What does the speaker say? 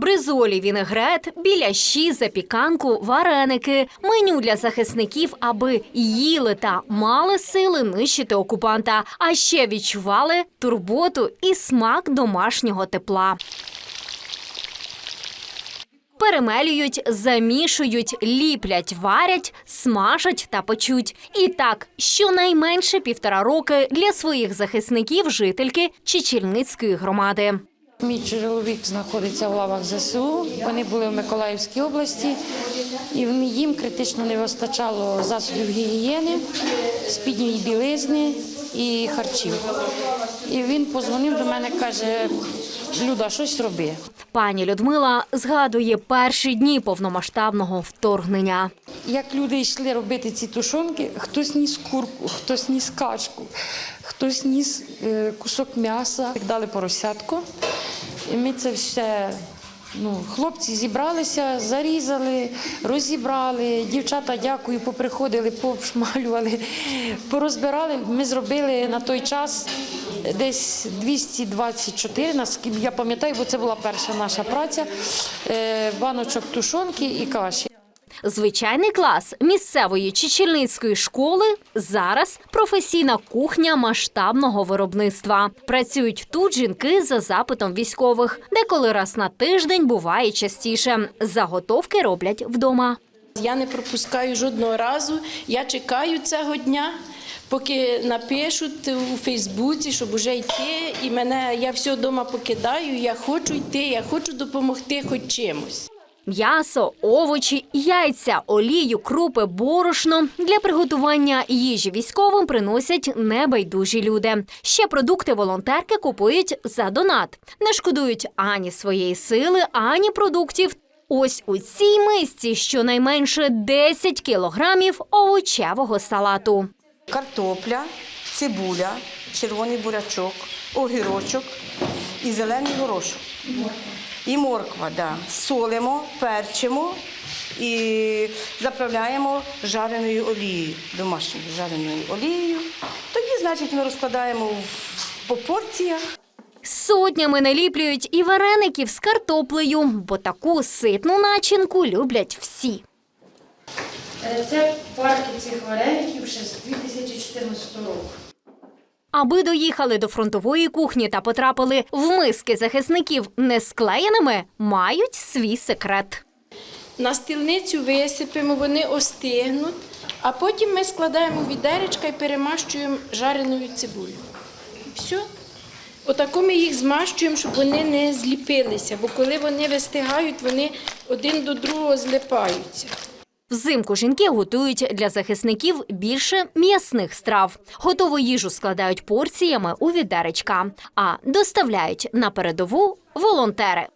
Бризолі, вінегрет, біляші, запіканку, вареники, меню для захисників, аби їли та мали сили нищити окупанта, а ще відчували турботу і смак домашнього тепла. Перемелюють, замішують, ліплять, варять, смажать та печуть. І так, щонайменше півтора роки для своїх захисників жительки Чечільницької громади. Мій чоловік знаходиться в лавах ЗСУ. Вони були в Миколаївській області, і їм критично не вистачало засобів гігієни, спідньої білизни і харчів. І він позвонив до мене, каже: Люда, щось роби. Пані Людмила згадує перші дні повномасштабного вторгнення. Як люди йшли робити ці тушонки, хтось ніс курку, хтось ніс качку, хтось ніс е, кусок м'яса, дали поросятку. І ми це все. Ну, хлопці зібралися, зарізали, розібрали. Дівчата, дякую, поприходили, попшмалювали, порозбирали. Ми зробили на той час десь 224, наскільки я пам'ятаю, бо це була перша наша праця. е, Баночок тушонки і каші. Звичайний клас місцевої чечільницької школи зараз професійна кухня масштабного виробництва. Працюють тут жінки за запитом військових, деколи раз на тиждень буває частіше. Заготовки роблять вдома. Я не пропускаю жодного разу. Я чекаю цього дня, поки напишуть у Фейсбуці, щоб уже йти. І мене я все вдома покидаю. Я хочу йти, я хочу допомогти хоч чимось. М'ясо, овочі, яйця, олію, крупи, борошно для приготування їжі військовим приносять небайдужі люди. Ще продукти волонтерки купують за донат. Не шкодують ані своєї сили, ані продуктів. Ось у цій мисці щонайменше 10 кілограмів овочевого салату. Картопля, цибуля, червоний бурячок, огірочок і зелений горошок. І морква, да. солимо, перчимо і заправляємо жареною олією, домашньою жареною олією. Тоді, значить, ми розкладаємо по порціях. Сотнями наліплюють і вареників з картоплею, бо таку ситну начинку люблять всі. Рецепт парки цих вареників ще з 2014 року. Аби доїхали до фронтової кухні та потрапили в миски захисників не склеєними, мають свій секрет. На стільницю висипемо, вони остигнуть, а потім ми складаємо відеречка і перемащуємо жареною цибулею. Все. Отако ми їх змащуємо, щоб вони не зліпилися, бо коли вони вистигають, вони один до другого злипаються. Взимку жінки готують для захисників більше м'ясних страв. Готову їжу складають порціями у відеречка, а доставляють на передову волонтери.